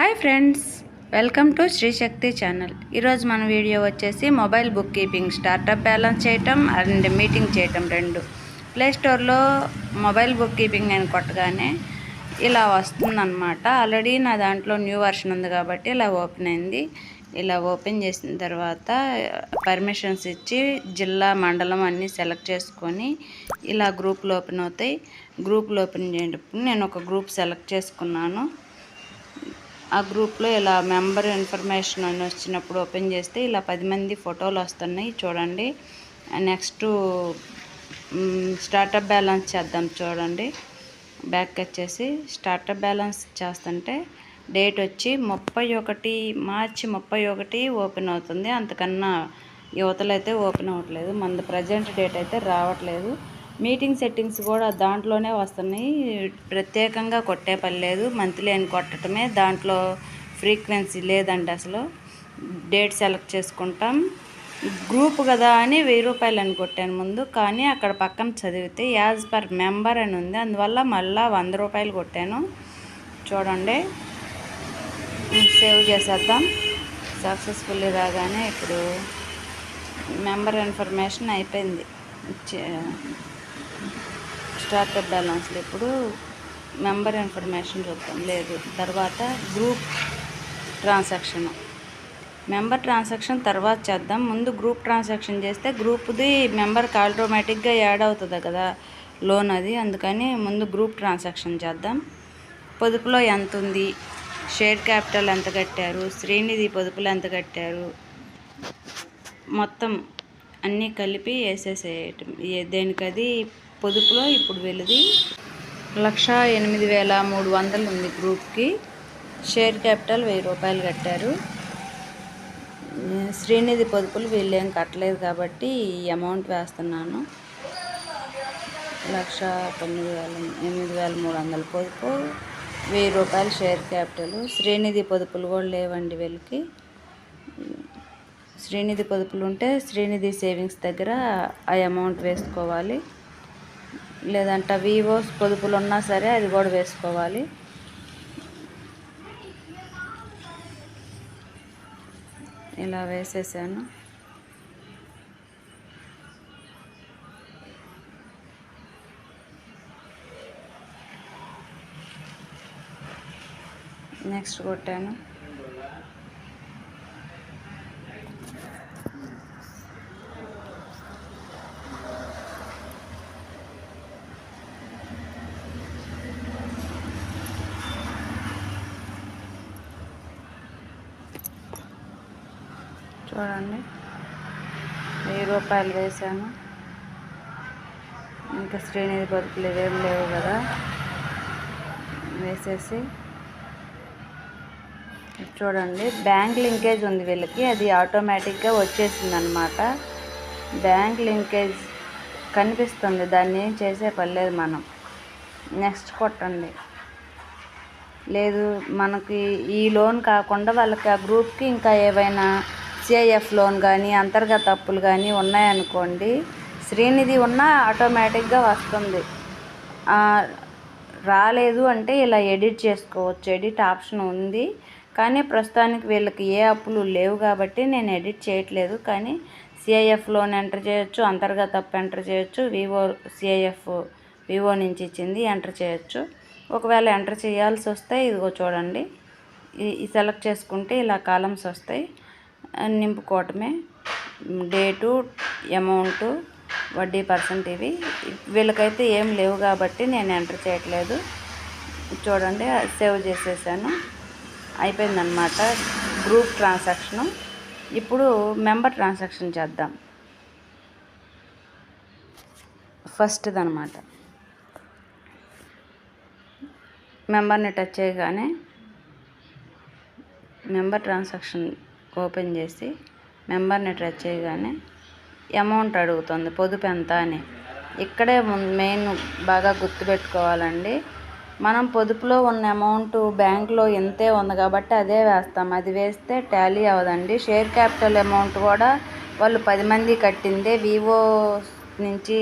Hi friends welcome to Srishakti channel. ఈరోజు మన video వచ్చేసి mobile book keeping startup balance చేయటం అండ్ మీటింగ్ చేయటం రెండు. ప్లే స్టోర్లో మొబైల్ బుక్ కీపింగ్ అని కొట్టగానే ఇలా వస్తుందన్నమాట. ఆల్రెడీ నా దాంట్లో న్యూ వర్షన్ ఉంది కాబట్టి ఇలా ఓపెన్ అయింది. ఇలా ఓపెన్ చేసిన తర్వాత పర్మిషన్స్ ఇచ్చి జిల్లా మండలం అన్నీ సెలెక్ట్ చేసుకొని ఇలా గ్రూపులు ఓపెన్ అవుతాయి. గ్రూపులు ఓపెన్ చేయటప్పుడు నేను ఒక గ్రూప్ సెలెక్ట్ చేసుకున్నాను. ఆ గ్రూప్లో ఇలా మెంబర్ ఇన్ఫర్మేషన్ అని వచ్చినప్పుడు ఓపెన్ చేస్తే ఇలా పది మంది ఫోటోలు వస్తున్నాయి చూడండి. నెక్స్ట్ స్టార్టప్ బ్యాలెన్స్ చేద్దాం చూడండి. బ్యాక్ వచ్చేసి స్టార్టప్ బ్యాలెన్స్ చేస్తుంటే డేట్ వచ్చి ముప్పై ఒకటి మార్చి ముప్పై ఒకటి ఓపెన్ అవుతుంది. అంతకన్నా యువతలు అయితే ఓపెన్ అవ్వట్లేదు. మన ప్రజెంట్ డేట్ అయితే రావట్లేదు. మీటింగ్ సెట్టింగ్స్ కూడా దాంట్లోనే వస్తున్నాయి. ప్రత్యేకంగా కొట్టే పని లేదు. మంత్లీ అని కొట్టడమే దాంట్లో ఫ్రీక్వెన్సీ లేదండి అసలు. డేట్ సెలెక్ట్ చేసుకుంటాం. గ్రూప్ కదా అని వెయ్యి రూపాయలు అని కొట్టాను ముందు. కానీ అక్కడ పక్కన చదివితే యాజ్ పర్ మెంబర్ అని ఉంది. అందువల్ల మళ్ళీ వంద రూపాయలు కొట్టాను. చూడండి. సేవ్ చేసేద్దాం. సక్సెస్ఫుల్లీ రాగానే ఇప్పుడు మెంబర్ ఇన్ఫర్మేషన్ అయిపోయింది. స్టార్టప్ బ్యాలెన్స్లో ఇప్పుడు మెంబర్ ఇన్ఫర్మేషన్ చూద్దాం. లేదు తర్వాత గ్రూప్ ట్రాన్సాక్షన్. మెంబర్ ట్రాన్సాక్షన్ తర్వాత చేద్దాం. ముందు గ్రూప్ ట్రాన్సాక్షన్ చేస్తే గ్రూప్ది మెంబర్కి ఆటోమేటిక్గా యాడ్ అవుతుంది కదా లోన్ అది. అందుకని ముందు గ్రూప్ ట్రాన్సాక్షన్ చేద్దాం. పొదుపులో ఎంత ఉంది షేర్ క్యాపిటల్ ఎంత కట్టారు? శ్రీనిధి పొదుపులు ఎంత కట్టారు? మొత్తం అన్నీ కలిపి వేసేసేయటం. ఏ- దేనికది? పొదుపులో ఇప్పుడు వెలుది లక్ష ఎనిమిది వేల మూడు వందలు ఉంది గ్రూప్కి. షేర్ క్యాపిటల్ వెయ్యి రూపాయలు కట్టారు. శ్రీనిధి పొదుపులు వీళ్ళేం కట్టలేదు కాబట్టి ఈ అమౌంట్ వేస్తున్నాను. లక్ష తొమ్మిది వేల ఎనిమిది వేల మూడు వందల పొదుపు వెయ్యి రూపాయలు షేర్ క్యాపిటల్. శ్రీనిధి పొదుపులు కూడా లేవండి వీళ్ళకి. శ్రీనిధి పొదుపులు ఉంటే శ్రీనిధి సేవింగ్స్ దగ్గర ఆ అమౌంట్ వేసుకోవాలి. లేదంటే వివోస్ పొదుపులు ఉన్నా సరే అది కూడా వేసుకోవాలి. ఇలా వేసేసాను. నెక్స్ట్ కొట్టాను. చూడండి. వెయ్యి రూపాయలు వేసాను ఇంకా శ్రీనిధి బతుకులు ఇవేం లేవు కదా. వేసేసి చూడండి. బ్యాంక్ లింకేజ్ ఉంది వీళ్ళకి. అది ఆటోమేటిక్గా వచ్చేసింది అనమాట బ్యాంక్ లింకేజ్ కనిపిస్తుంది. దాన్ని ఏం చేసే పర్లేదు మనం. నెక్స్ట్ కొట్టండి. లేదు మనకి ఈ లోన్ కాకుండా వాళ్ళకి ఆ గ్రూప్కి ఇంకా ఏవైనా సిఐఎఫ్ లోన్ కానీ అంతర్గత అప్పులు కానీ ఉన్నాయనుకోండి శ్రీనిధి ఉన్నా ఆటోమేటిక్గా వస్తుంది. రాలేదు అంటే ఇలా ఎడిట్ చేసుకోవచ్చు. ఎడిట్ ఆప్షన్ ఉంది. కానీ ప్రస్తుతానికి వీళ్ళకి ఏ అప్పులు లేవు కాబట్టి నేను ఎడిట్ చేయట్లేదు. కానీ సిఐఎఫ్ లోన్ ఎంటర్ చేయొచ్చు అంతర్గత అప్పు ఎంటర్ చేయొచ్చు. వివో సిఐఎఫ్ వివో నుంచి ఇచ్చింది ఎంటర్ చేయొచ్చు. ఒకవేళ ఎంటర్ చేయాల్సి వస్తే ఇదిగో చూడండి. ఈ- సెలెక్ట్ చేసుకుంటే ఇలా కాలమ్స్ వస్తాయి. నింపుకోవటమే. డేటు అమౌంటు వడ్డీ పర్సెంట్ ఇవి. వీళ్ళకైతే ఏం లేవు కాబట్టి నేను ఎంటర్ చేయట్లేదు. చూడండి సేవ్ చేసేసాను. అయిపోయిందనమాట గ్రూప్ ట్రాన్సాక్షను. ఇప్పుడు మెంబర్ ట్రాన్సాక్షన్ చేద్దాం. ఫస్ట్ది అనమాట మెంబర్ని టచ్ చేయగానే మెంబర్ ట్రాన్సాక్షన్ ఓపెన్ చేసి మెంబర్ని టచ్ చేయగానే అమౌంట్ అడుగుతుంది పొదుపు ఎంత అని. ఇక్కడే మెయిన్ బాగా గుర్తుపెట్టుకోవాలండి. మనం పొదుపులో ఉన్న అమౌంట్ బ్యాంక్లో ఇంతే ఉంది కాబట్టి అదే వేస్తాం. అది వేస్తే టాలీ అవ్వదండి. షేర్ క్యాపిటల్ అమౌంట్ కూడా వాళ్ళు పది మంది కట్టిందే వివో నుంచి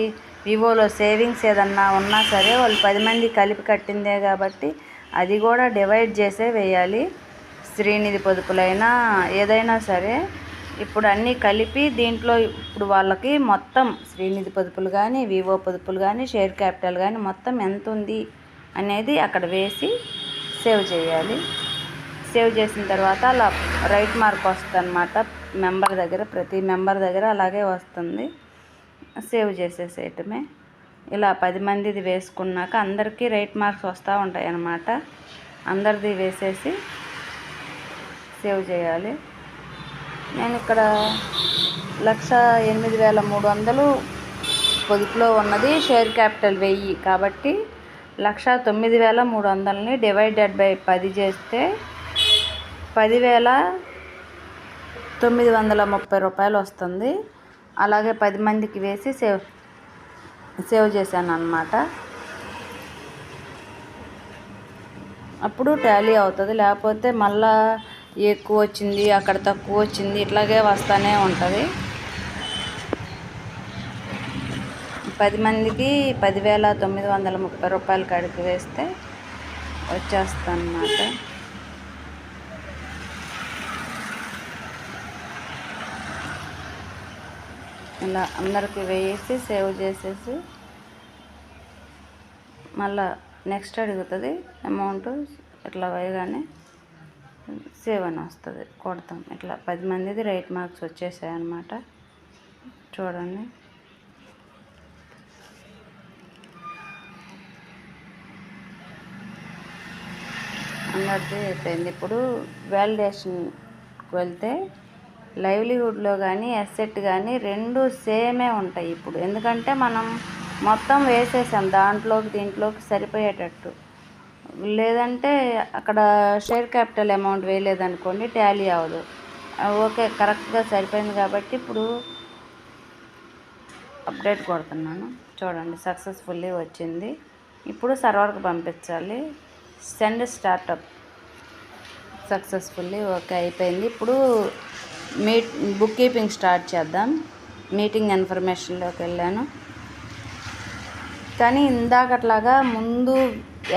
వివోలో సేవింగ్స్ ఏదన్నా ఉన్నా సరే వాళ్ళు పది మంది కలిపి కట్టిందే కాబట్టి అది కూడా డివైడ్ చేసే వేయాలి. శ్రీనిధి పొదుపులైనా ఏదైనా సరే ఇప్పుడు అన్నీ కలిపి దీంట్లో ఇప్పుడు వాళ్ళకి మొత్తం శ్రీనిధి పొదుపులు కానీ వివో పొదుపులు కానీ షేర్ క్యాపిటల్ కానీ మొత్తం ఎంత ఉంది అనేది అక్కడ వేసి సేవ్ చేయాలి. సేవ్ చేసిన తర్వాత అలా రైట్ మార్క్ వస్తుంది అనమాట మెంబర్ దగ్గర ప్రతి మెంబర్ దగ్గర అలాగే వస్తుంది. సేవ్ చేసేసేయటమే. ఇలా పది మందిది వేసుకున్నాక అందరికీ రైట్ మార్క్స్ వస్తూ ఉంటాయి అన్నమాట అందరిది వేసేసి సేవ్ చేయాలి. నేను ఇక్కడ లక్ష ఎనిమిది వేల మూడు వందలు పొదుపులో ఉన్నది షేర్ క్యాపిటల్ వెయ్యి. కాబట్టి లక్ష తొమ్మిది వేల మూడు వందలని డివైడెడ్ బై పది చేస్తే పదివేల తొమ్మిది వందల ముప్పై రూపాయలు వస్తుంది. అలాగే పది మందికి వేసి సేవ్ సేవ్ చేశాను అన్నమాట. అప్పుడు టాలీ అవుతుంది. లేకపోతే మళ్ళా ఎక్కువ వచ్చింది అక్కడ తక్కువ వచ్చింది ఇట్లాగే వస్తూనే ఉంటుంది. పది మందికి పదివేల తొమ్మిది వందల ముప్పై రూపాయలు కడిగి వేస్తే వచ్చేస్తానమాట అన్నమాట ఇలా అందరికి వేసి సేవ్ చేసేసి మళ్ళా నెక్స్ట్ అడుగుతుంది అమౌంట్ ఇట్లా వేయగానే సేవ్ అని వస్తుంది కొడతాం. ఇట్లా పది మందిది రైట్ మార్క్స్ వచ్చేసాయి అన్నమాట చూడండి. అందరిది అయిపోయింది. ఇప్పుడు వ్యాలిడేషన్కి వెళ్తే లైవ్లీహుడ్లో కానీ ఎస్సెట్ కానీ రెండు సేమే ఉంటాయి ఇప్పుడు. ఎందుకంటే మనం మొత్తం వేసేసాం. దాంట్లోకి దీంట్లోకి సరిపోయేటట్టు. లేదంటే అక్కడ షేర్ క్యాపిటల్ అమౌంట్ వేయలేదనుకోండి ట్యాలీ అవ్వదు. ఓకే కరెక్ట్గా సరిపోయింది కాబట్టి ఇప్పుడు అప్డేట్ కొడుతున్నాను. చూడండి సక్సెస్ఫుల్లీ వచ్చింది. ఇప్పుడు సర్వర్కి పంపించాలి. సెండ్ స్టార్టప్ సక్సెస్ఫుల్లీ ఓకే అయిపోయింది. ఇప్పుడు మీట్ బుక్ కీపింగ్ స్టార్ట్ చేద్దాం. మీటింగ్ ఇన్ఫర్మేషన్లోకి వెళ్ళాను. కానీ ఇందాకట్లాగా ముందు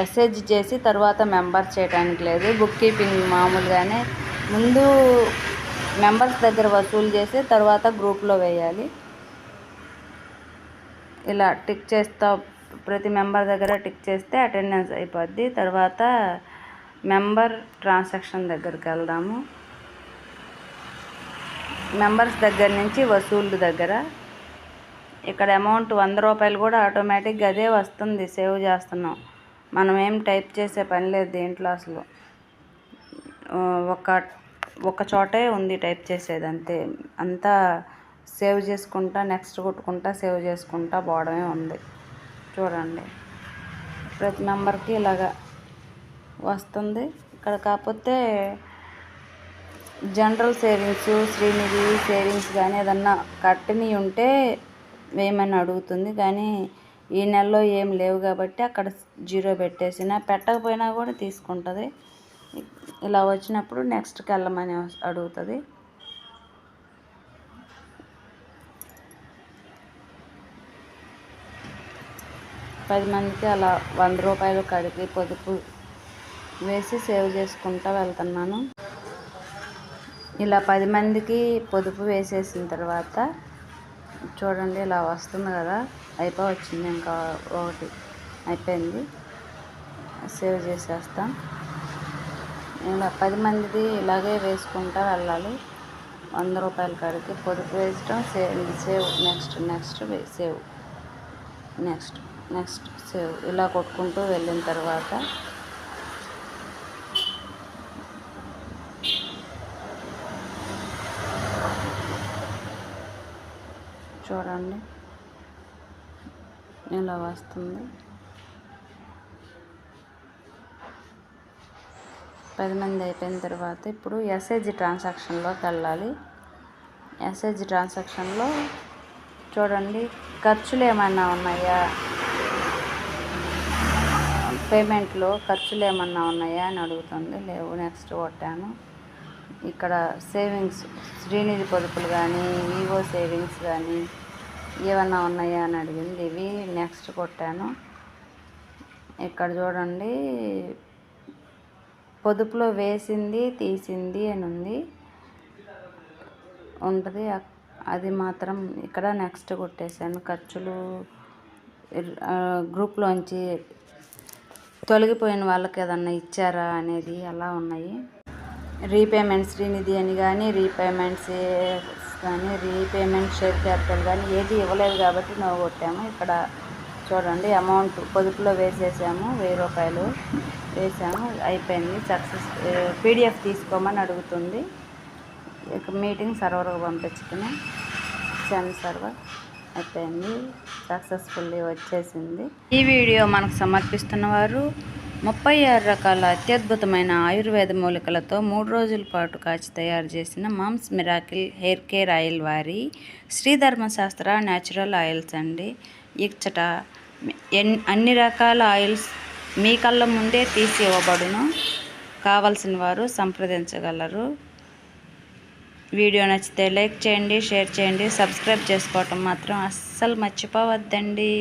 ఎస్హెచ్ చేసి తర్వాత మెంబర్ చేయడానికి లేదు. బుక్ కీపింగ్ మామూలుగానే ముందు మెంబర్స్ దగ్గర వసూలు చేసి తర్వాత గ్రూప్లో వేయాలి. ఇలా టిక్ చేస్తా ప్రతి మెంబర్ దగ్గర టిక్ చేస్తే అటెండెన్స్ అయిపోద్ది. తర్వాత మెంబర్ ట్రాన్సాక్షన్ దగ్గరికి వెళ్దాము. మెంబర్స్ దగ్గర నుంచి వసూళ్ళు దగ్గర. ఇక్కడ అమౌంట్ వంద రూపాయలు కూడా ఆటోమేటిక్గా అదే వస్తుంది. సేవ్ చేస్తున్నాం. మనం ఏం టైప్ చేసే పని లేదు దీంట్లో అసలు. ఒక ఒక చోటే ఉంది టైప్ చేసేది అంతే. అంతా సేవ్ చేసుకుంటా నెక్స్ట్ కొట్టుకుంటా సేవ్ చేసుకుంటా పోవడమే ఉంది. చూడండి. ప్రతి నెంబర్కి ఇలాగా వస్తుంది. ఇక్కడ కాకపోతే జనరల్ సేవింగ్స్ శ్రీనిధి సేవింగ్స్ కానీ ఏదన్నా కట్టినవి ఉంటే వేయమని అడుగుతుంది. కానీ ఈ నెలలో ఏం లేవు కాబట్టి అక్కడ జీరో పెట్టేసిన పెట్టకపోయినా కూడా తీసుకుంటుంది. ఇలా వచ్చినప్పుడు నెక్స్ట్కి వెళ్ళమని అడుగుతుంది. పది మందికి అలా వంద రూపాయలు కడిగి పొదుపు వేసి సేవ్ చేసుకుంటూ వెళ్తున్నాను. ఇలా పది మందికి పొదుపు వేసేసిన తర్వాత చూడండి ఇలా వస్తుంది కదా. అయిపో వచ్చింది ఇంకా ఒకటి అయిపోయింది. సేవ్ చేసేస్తాం. ఇలా పది మందిది ఇలాగే వేసుకుంటూ వెళ్ళాలి. వంద రూపాయల కాడికి పొదుపు వేసడం save save next next save. Next next save. ఇలా కొట్టుకుంటూ వెళ్ళిన తర్వాత చూడండి ఇలా వస్తుంది. పది మంది అయిపోయిన తర్వాత ఇప్పుడు ఎస్హెచ్ ట్రాన్సాక్షన్లోకి వెళ్ళాలి. ఎస్హెచ్ ట్రాన్సాక్షన్లో చూడండి ఖర్చులు ఏమైనా ఉన్నాయా? పేమెంట్లో ఖర్చులు ఏమన్నా ఉన్నాయా అని అడుగుతుంది. లేవు నెక్స్ట్ కొట్టాను. ఇక్కడ సేవింగ్స్ శ్రీనిధి పొదుపులు కానీ ఈవో సేవింగ్స్ కానీ ఏమన్నా ఉన్నాయా అని అడిగింది ఇవి నెక్స్ట్ కొట్టాను. ఇక్కడ చూడండి పొదుపులో వేసింది తీసింది అని ఉంది. ఉంటుంది. అది మాత్రం ఇక్కడ నెక్స్ట్ కొట్టేశాను. ఖర్చులు గ్రూప్లోంచి తొలగిపోయిన వాళ్ళకి ఏదన్నా ఇచ్చారా అనేది అలా ఉన్నాయి. రీపేమెంట్స్ శ్రీనిధి అని కానీ రీపేమెంట్స్ కానీ రీపేమెంట్ షేర్ క్యాపిటల్ కానీ ఏది ఇవ్వలేదు కాబట్టి నువ్వు కొట్టాము. ఇక్కడ చూడండి అమౌంట్ పొదుపులో వేసేసాము వెయ్యి రూపాయలు వేసాము. అయిపోయింది. సక్సెస్ పీడిఎఫ్ తీసుకోమని అడుగుతుంది. ఇక మీటింగ్ సర్వర్కి పంపించుకుని సెండ్ సర్వర్ అయిపోయింది. సక్సెస్ఫుల్లీ వచ్చేసింది. ఈ వీడియో మనకు సమర్పిస్తున్న వారు ముప్పై ఆరు రకాల అత్యద్భుతమైన ఆయుర్వేద మూలికలతో మూడు రోజుల పాటు కాచి తయారు చేసిన moms miracle hair care oil వారి శ్రీధర్మశాస్త్ర న్యాచురల్ ఆయిల్స్ అండి. ఇచ్చట అన్ని రకాల ఆయిల్స్ మీ కళ్ళ ముందే తీసి ఇవ్వబడును. కావలసిన వారు సంప్రదించగలరు. వీడియో నచ్చితే లైక్ చేయండి షేర్ చేయండి సబ్స్క్రైబ్ చేసుకోవటం మాత్రం అస్సలు మర్చిపోవద్దండి.